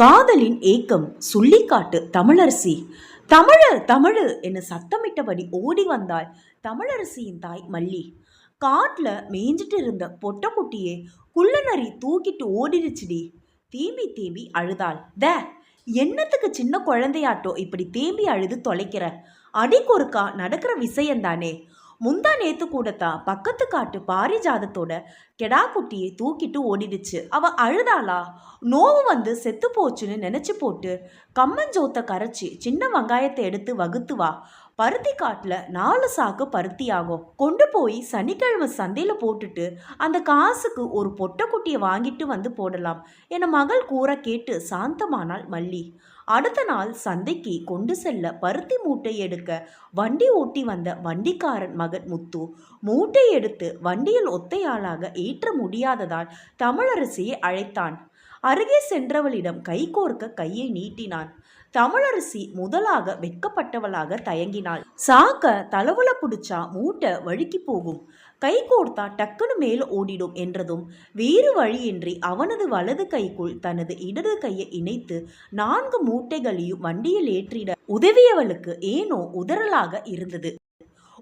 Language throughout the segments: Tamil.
காதலின் ஏக்கம் சொல்லிக்காட்டு தமிழரசி. தமிழர் தமிழு என சத்தமிட்டபடி ஓடி வந்தாள் தமிழரசியின் தாய் மல்லி. காட்டில் மேய்ஞ்சிட்டு இருந்த பொட்டக்குட்டியே குள்ளநரி தூக்கிட்டு ஓடிடுச்சுடி தேம்பி தேம்பி அழுதாள். த என்னத்துக்கு சின்ன குழந்தையாட்டோ இப்படி தேம்பி அழுது தொலைக்கிற? அடிக்கொருக்கா நடக்கிற விஷயந்தானே முந்தா நேத்து கூடத்தான் பக்கத்து காட்டு பாரிஜாதத்தோட கெடா குட்டியை தூக்கிட்டு ஓடிடுச்சு. அவ அழுதாளா? நோவு வந்து செத்து போச்சுன்னு நினைச்சு போட்டு கம்மஞ்சோத்தை கரைச்சி சின்ன வெங்காயத்தை எடுத்து வகுத்து வா. பருத்தி காட்டில் நாலு சாக்கு பருத்தி ஆகும் கொண்டு போய் சனிக்கிழமை சந்தையில் போட்டுட்டு அந்த காசுக்கு ஒரு பொட்டைக்குட்டியை வாங்கிட்டு வந்து போடலாம். என மகள் கூற கேட்டு சாந்தமானாள் மல்லி. அடுத்த நாள் சந்தைக்கு கொண்டு செல்ல பருத்தி மூட்டை எடுக்க வண்டி ஓட்டி வந்த வண்டிக்காரன் மகன் முத்து மூட்டை எடுத்து வண்டியில் ஒத்தையாளாக ஏற்ற முடியாததால் தமிழரசியை அழைத்தான். அருகே சென்றவளிடம் கைகோர்க்க கையை நீட்டினான். தமிழரசி முதலாக வெட்கப்பட்டவளாக தயங்கினாள். சாக்க தளவுல புடிச்சா மூட்டை வழுக்கி போகும். கை கோர்த்தா டக்குனு மேல ஓடிடும் என்றதும் வேறு வழியின்றி அவனது வலது கைக்குள் தனது இடது கையை இணைத்து நான்கு மூட்டைகளையும் வண்டியில் ஏற்றிட உதவியவளுக்கு ஏனோ உதறலாக இருந்தது.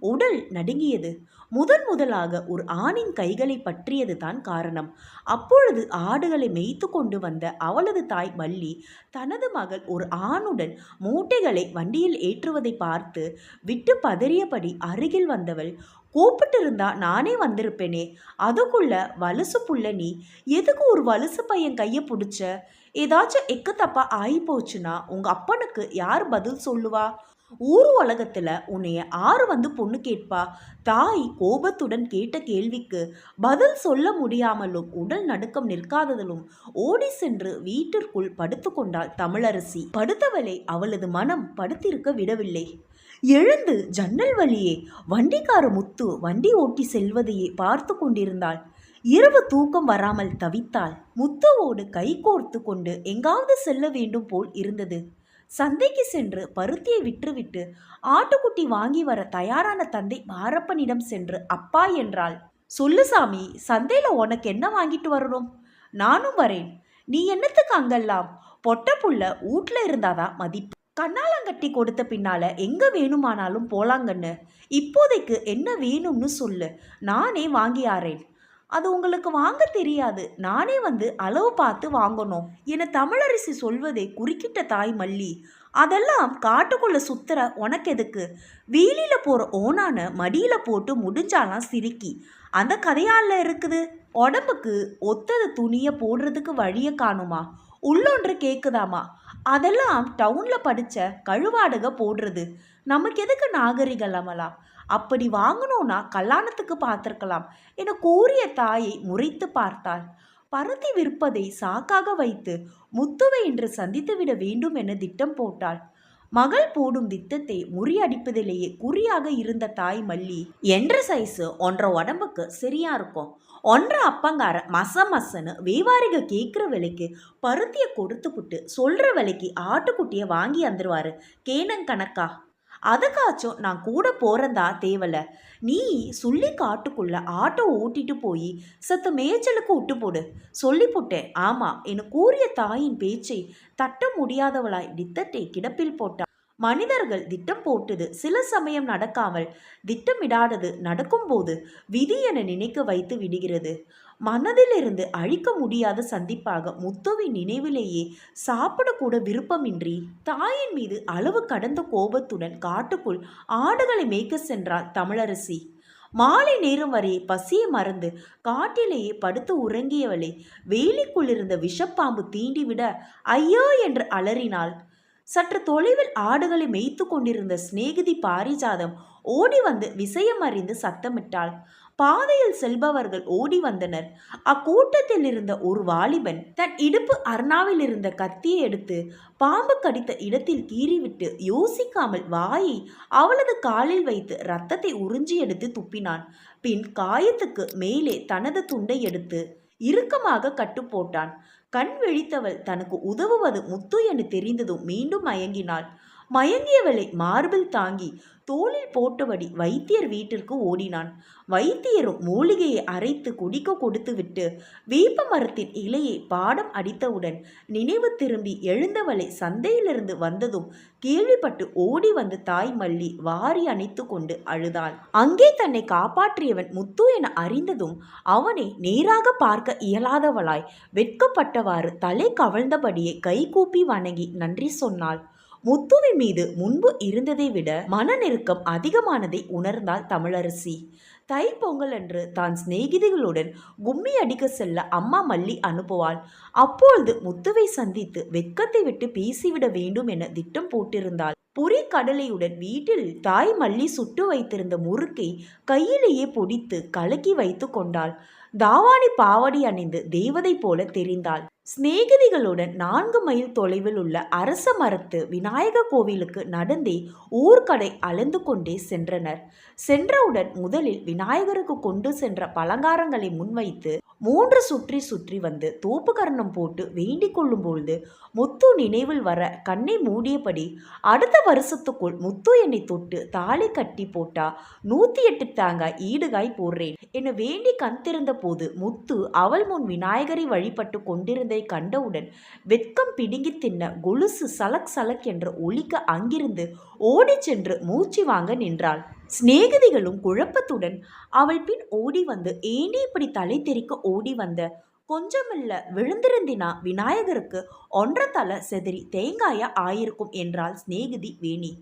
உடல் நடுங்கியது. முதன் முதலாக ஒரு ஆணின் கைகளை பற்றியது தான் காரணம். அப்பொழுது ஆடுகளை மேய்த்து கொண்டு வந்த அவளது தாய் மல்லி தனது மகள் ஒரு ஆணுடன் மூட்டைகளை வண்டியில் ஏற்றுவதை பார்த்து விட்டு பதறியபடி அருகில் வந்தவள் கூப்பிட்டிருந்தா நானே வந்திருப்பேனே அதுக்குள்ள வலுசு புள்ள நீ எதுக்கு ஒரு வலுசு பையன் கையை பிடிச்ச? ஏதாச்சும் எக்கு தப்பா ஆகி போச்சுன்னா உங்க அப்பனுக்கு யார் பதில் சொல்லுவா? ஊர் உலகத்தில் உன்னைய ஆறு வந்து பொண்ணு கேட்பா? தாய் கோபத்துடன் கேட்ட கேள்விக்கு பதில் சொல்ல முடியாமலும் உடல் நடுக்கம் நிற்காததிலும் ஓடி சென்று வீட்டிற்குள் படுத்து கொண்டாள் தமிழரசி. படுத்தவளை அவளது மனம் படுத்திருக்க விடவில்லை. எழுந்து ஜன்னல் வழியே வண்டிக்கார முத்து வண்டி ஓட்டி செல்வதையே பார்த்து கொண்டிருந்தாள். இரவு தூக்கம் வராமல் தவித்தாள். முத்துவோடு கை கோர்த்து கொண்டு எங்காவது செல்ல வேண்டும் போல் இருந்தது. சந்தைக்கு சென்று பருத்தியை விற்றுவிட்டு ஆட்டுக்குட்டி வாங்கி வர தயாரான தந்தை மாரப்பனிடம் சென்று அப்பா என்றாள். சொல்லு சாமி சந்தையில் உனக்கு என்ன வாங்கிட்டு வரணும்? நானும் வரேன். நீ என்னத்துக்கு அங்கெல்லாம்? பொட்ட புள்ள வீட்டில் இருந்தாதான் மதிப்பு. கண்ணாலங்கட்டி கொடுத்த பின்னால எங்க வேணுமானாலும் போலாங்கன்னு. இப்போதைக்கு என்ன வேணும்னு சொல்லு. நானே வாங்கியாரேன் அது உங்களுக்கு வாங்க தெரியாது. நானே வந்து அளவு பார்த்து வாங்கணும் என தமிழரசி சொல்வதை குறுக்கிட்ட தாய் மல்லி. அதெல்லாம் காட்டுக்குள்ள சுத்துற உனக்கு எதுக்கு? வீலில போற ஓனான மடியில போட்டு முடிஞ்சாலாம் சிரிக்கி. அந்த கதையால இருக்குது. உடம்புக்கு ஒத்தது துணியை போடுறதுக்கு வழியை காணுமா? உள்ளொன்று கேக்குதாமா? அதெல்லாம் டவுன்ல படிச்ச கழுவாடுக போடுறது. நமக்கு எதுக்கு நாகரிகம் அமலா? அப்படி வாங்கணும்னா கல்யாணத்துக்கு பார்த்துருக்கலாம் என கூறிய தாயை முறைத்து பார்த்தாள். பருத்தி விற்பதை சாக்காக வைத்து முத்துவை இன்று சந்தித்துவிட வேண்டும் என திட்டம் போட்டாள். மகள் போடும் திட்டத்தை முறியடிப்பதிலேயே குறியாக இருந்த தாய் மல்லி என்ற சைஸு ஒன்றரை உடம்புக்கு சரியா இருக்கும். ஒன்றரை அப்பங்கார மச மசன்னு வேவாரிக கேட்குற விலைக்கு பருத்தியை கொடுத்துப்புட்டு சொல்கிற விலைக்கு ஆட்டுக்குட்டியை வாங்கி வந்துருவாரு கேனங்கணக்கா அதுக்காச்சும் நான் கூட போகிறதா தேவலை. நீ சொல்லி காட்டுக்குள்ள ஆட்டோ ஓட்டிட்டு போய் சத்து மேய்ச்சலுக்கு விட்டு போடு. சொல்லி போட்டேன். ஆமாம் என கூறிய தாயின் பேச்சை தட்ட முடியாதவளாய் டித்தட்டை கிடப்பில் போட்டாள் மனிதர்கள் திட்டம் போட்டது சில சமயம் நடக்காமல் திட்டமிடாதது நடக்கும்போது விதி என நினைக்க வைத்து விடுகிறது. மனதிலிருந்து அழிக்க முடியாத சந்திப்பாக முத்துவின் நினைவிலேயே சாப்பிடக்கூட விருப்பமின்றி தாயின் மீது அளவு கடந்த கோபத்துடன் காட்டுக்குள் ஆடுகளை மேய்க்க சென்றாள் தமிழரசி. மாலை நேரம் வரை பசியை மறந்து காட்டிலேயே படுத்து உறங்கியவளை வேலிக்குள்ளிருந்த விஷப்பாம்பு தீண்டிவிட ஐயோ என்று அலறினாள். சற்று தொலைவில் ஆடுகளை மேய்த்து கொண்டிருந்த சிநேகிதி பாரிஜாதம் ஓடி வந்து விஷயம் அறிந்து சத்தமிட்டாள். பாதையில் செல்பவர்கள் ஓடி வந்தனர். அக்கூட்டத்தில் இருந்த ஒரு வாலிபன் தன் இடுப்பு அர்ணாவில் இருந்த கத்தியை எடுத்து பாம்பு கடித்த இடத்தில் கீறிவிட்டு யோசிக்காமல் வாயை அவளது காலில் வைத்து ரத்தத்தை உறிஞ்சி எடுத்து துப்பினான். பின் காயத்துக்கு மேலே தனது துண்டை எடுத்து இறுக்கமாக கட்டு போட்டான். கண் விழித்தவள் தனக்கு உதவுவது முத்து என தெரிந்ததும் மீண்டும் மயங்கினாள். மயங்கியவளை மார்பில் தாங்கி தோளில் போட்டபடி வைத்தியர் வீட்டிற்கு ஓடினான். வைத்தியரும் மூலிகையை அரைத்து குடிக்க கொடுத்துவிட்டு வேப்ப மரத்தின் இலையை பாடம் அடித்தவுடன் நினைவு திரும்பி எழுந்தவளை சந்தையிலிருந்து வந்ததும் கேள்விப்பட்டு ஓடி வந்து தாய் மல்லி வாரி அணைத்து கொண்டு அழுதாள். அங்கே தன்னை காப்பாற்றியவன் முத்து என அறிந்ததும் அவனை நேராக பார்க்க இயலாதவளாய். வெட்கப்பட்டவாறு தலை கவழ்ந்தபடியே கைகூப்பி வணங்கி நன்றி சொன்னாள். முத்துவின் மீது முன்பு இருந்ததை விட மன நெருக்கம் அதிகமானதை உணர்ந்தாள் தமிழரசி. தை பொங்கல் அன்று தான் சிநேகிதிகளுடன் கும்மி அடிக்க செல்ல அம்மா மல்லி அனுப்புவாள். அப்பொழுது முத்துவை சந்தித்து வெட்கத்தை விட்டு பேசிவிட வேண்டும் என திட்டம் போட்டிருந்தாள். புரி கடலையுடன் வீட்டில் தாய் மல்லி சுட்டு வைத்திருந்த முறுக்கை கையிலேயே பொடித்து கலக்கி வைத்து கொண்டாள். தாவாணி பாவாடி அணிந்து தேவதை போல தெரிந்தாள். சிநேகிதிகளுடன் நான்கு மைல் தொலைவில் உள்ள அரச மரத்து விநாயக கோவிலுக்கு நடந்தே ஊர்க்கடை அளந்து கொண்டே சென்றனர். சென்றவுடன் முதலில் விநாயகருக்கு கொண்டு சென்ற பலகாரங்களை முன்வைத்து மூன்று சுற்றி சுற்றி வந்து தோப்பு கரணம் போட்டு வேண்டிக் கொள்ளும் பொழுது முத்து நினைவில் வர கண்ணை மூடியபடி அடுத்த வருஷத்துக்குள் முத்து என்னை தொட்டு தாலி கட்டி போட்டா நூத்தி எட்டு தாங்காய் ஈடுகாய் போடுறேன் என வேண்டி கண் திறந்த போது முத்து அவள் முன் விநாயகரை வழிபட்டு கொண்டிருந்ததை கண்டவுடன் வெட்கம் பிடுங்கி தின்ன கொலுசு சலக் சலக் என்று ஒலிக்க அங்கிருந்து ஓடிச் சென்று மூச்சு வாங்க நின்றாள். சிநேகிதிகளும் குழப்பத்துடன் அவள் பின் ஓடி வந்து ஏண்டி இப்படி தலை தெறிக்க ஓடி வந்த? கொஞ்சமில்ல விழுந்திருந்தினா விநாயகருக்கு ஒன்றை தலை செதறி தேங்காயா ஆயிருக்கும் என்றாள் சிநேகிதி வேணி.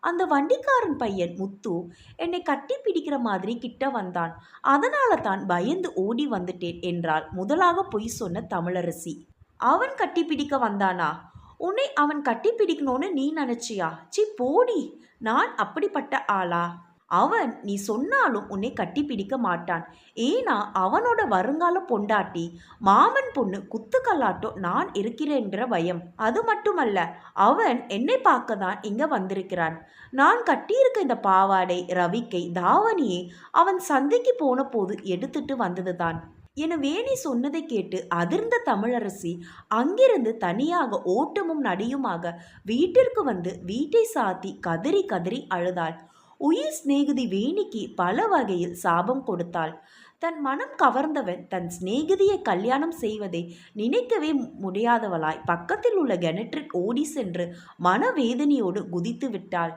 அந்த வண்டிக்காரன் பையன் முத்து என்னை கட்டி பிடிக்கிற மாதிரி கிட்ட வந்தான். அதனால தான் பயந்து ஓடி வந்துட்டேன் என்றாள் முதலாக பொய் சொன்ன தமிழரசி. அவன் கட்டி பிடிக்க வந்தானா? உன்னை அவன் கட்டி பிடிக்கணும்னு நீ நினைச்சியா? சி போடி. நான் அப்படிப்பட்ட ஆளா? அவன் நீ சொன்னாலும் உன்னை கட்டி பிடிக்க மாட்டான். ஏன்னா அவனோட வருங்கால பொண்டாட்டி மாமன் பொண்ணு குத்துக்கல்லாட்டம் நான் இருக்கிறேன்ற பயம். அது மட்டுமல்ல அவன் என்னை பார்க்க தான் இங்க வந்திருக்கிறான். நான் கட்டியிருக்க இந்த பாவாடை ரவிக்கை தாவணியை அவன் சந்தைக்கு போன போது எடுத்துட்டு வந்ததுதான். என வேணி சொன்னதை கேட்டு அதிர்ந்த தமிழரசி அங்கிருந்து தனியாக ஓட்டமும் நடியுமாக வீட்டிற்கு வந்து வீட்டை சாத்தி கதறி கதறி அழுதாள். உயிர் சிநேகிதி வேணிக்கு பல வகையில் சாபம் கொடுத்தாள். தன் மனம் கவர்ந்தவன் தன் சிநேகிதியை கல்யாணம் செய்வதை நினைக்கவே முடியாதவளாய் பக்கத்தில் உள்ள கிணற்றில் ஓடி சென்று மனவேதனையோடு குதித்து விட்டாள்.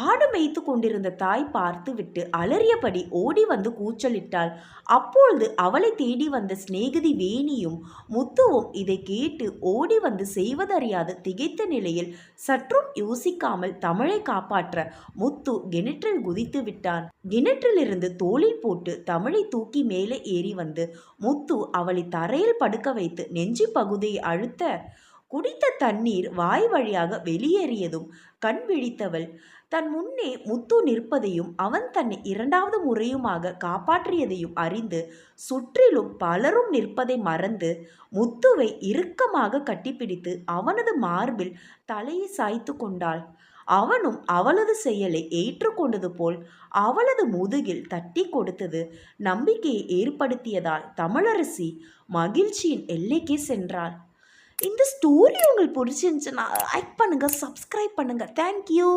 ஆடு மேய்த்து கொண்டிருந்த தாய் பார்த்துவிட்டு அலறியபடி ஓடி வந்து கூச்சலிட்டாள். அப்பொழுது அவளை தேடி வந்த சிநேகிதி வேணியும் முத்துவும் இதை கேட்டு ஓடி வந்து செய்வதறியாது திகைத்த நிலையில் சற்றும் யோசிக்காமல் தமிழை காப்பாற்ற முத்து கிணற்றில் குதித்து விட்டான். கிணற்றிலிருந்து தோளில் போட்டு தமிழை தூக்கி மேலே ஏறி வந்து முத்து அவளை தரையில் படுக்க வைத்து நெஞ்சு பகுதியை அழுத்த குடித்த தண்ணீர் வாய் வழியாக வெளியேறியதும் கண் விழித்தவள். தன் முன்னே முத்து நிற்பதையும் அவன் தன்னை இரண்டாவது முறையுமாக காப்பாற்றியதையும் அறிந்து சுற்றிலும் பலரும் நிற்பதை மறந்து முத்துவை இறுக்கமாக கட்டிப்பிடித்து அவனது மார்பில் தலையை சாய்த்து கொண்டாள். அவனும் அவளது செயலை ஏற்றுக்கொண்டது போல் அவளது முதுகில் தட்டி கொடுத்தது நம்பிக்கையை ஏற்படுத்தியதால் தமிழரசி மகிழ்ச்சியின் எல்லைக்கே சென்றாள். இந்த ஸ்டோரி உங்களுக்கு பிடிச்சிருந்துச்சுன்னா லைக் பண்ணுங்கள் சப்ஸ்கிரைப் பண்ணுங்கள் தேங்க்யூ